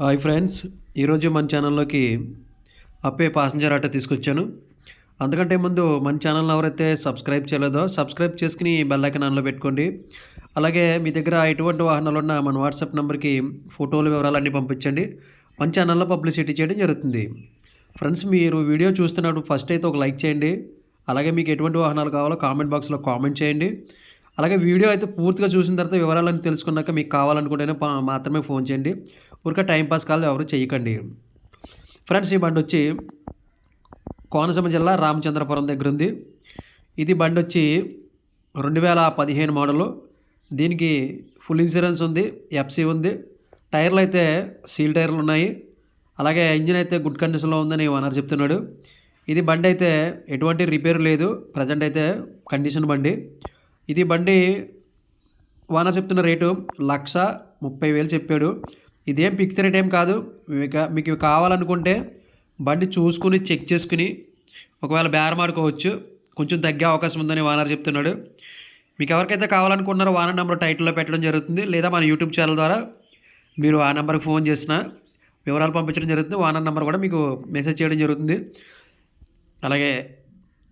Hi friends ఈరోజు మన ఛానల్లోకి అప్పే ప్యాసింజర్ ఆటో తీసుకొచ్చాను. అందుకంటే ముందు మన ఛానల్ని ఎవరైతే సబ్స్క్రైబ్ చేయలేదో సబ్స్క్రైబ్ చేసుకుని బెల్లైకన్ ఆన్లో పెట్టుకోండి. అలాగే మీ దగ్గర ఎటువంటి వాహనాలు ఉన్నా మన వాట్సాప్ నెంబర్కి ఫోటోలు వివరాలన్నీ పంపించండి. మన ఛానల్లో పబ్లిసిటీ చేయడం జరుగుతుంది. ఫ్రెండ్స్ మీరు వీడియో చూస్తున్నప్పుడు ఫస్ట్ అయితే ఒక లైక్ చేయండి. అలాగే మీకు ఎటువంటి వాహనాలు కావాలో కామెంట్ బాక్స్లో కామెంట్ చేయండి. అలాగే వీడియో అయితే పూర్తిగా చూసిన తర్వాత వివరాలను తెలుసుకున్నాక మీకు కావాలనుకుంటేనే మాత్రమే ఫోన్ చేయండి. ఊరికే టైంపాస్ కాల్ ఎవరు చేయకండి. ఫ్రెండ్స్ ఈ బండి వచ్చి కోనసీమ జిల్లా రామచంద్రపురం దగ్గర ఉంది. ఇది బండి వచ్చి రెండు వేల పదిహేను మోడలు. దీనికి ఫుల్ ఇన్సూరెన్స్ ఉంది ఎఫ్సి ఉంది. టైర్లు అయితే సీల్ టైర్లు ఉన్నాయి. అలాగే ఇంజిన్ అయితే గుడ్ కండిషన్లో ఉందని ఓనర్ చెప్తున్నాడు. ఇది బండి అయితే ఎటువంటి రిపేర్ లేదు. ప్రజెంట్ అయితే కండిషన్ బండి. ఇది బండి ఓనర్ చెప్తున్న రేటు లక్ష ముప్పై వేలు చెప్పాడు. ఇదేం ఫిక్స్ రేట్ ఏం కాదు. మీకు మీకు ఇవి కావాలనుకుంటే బండి చూసుకుని చెక్ చేసుకుని ఒకవేళ బేరం ఆడుకోవచ్చు. కొంచెం తగ్గే అవకాశం ఉందని ఓనర్ చెప్తున్నాడు. మీకు ఎవరికైతే కావాలనుకుంటున్నారో ఓనర్ నెంబర్ టైటిల్లో పెట్టడం జరుగుతుంది. లేదా మన యూట్యూబ్ ఛానల్ ద్వారా మీరు ఆ నెంబర్కి ఫోన్ చేసిన వివరాలు పంపించడం జరుగుతుంది. ఓనర్ నెంబర్ కూడా మీకు మెసేజ్ చేయడం జరుగుతుంది. అలాగే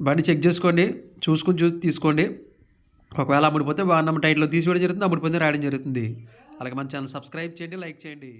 బండి చెక్ చేసుకోండి. చూసుకుని చూసి తీసుకోండి. ఒకవేళ అమ్ముడిపోతే ఓనర్ టైట్లో టైటిల్లో తీసివేయడం జరుగుతుంది అమ్ముడిపోతే రాయడం జరుగుతుంది. అలాగే మన ఛానల్ సబ్స్క్రైబ్ చేయండి లైక్ చేయండి.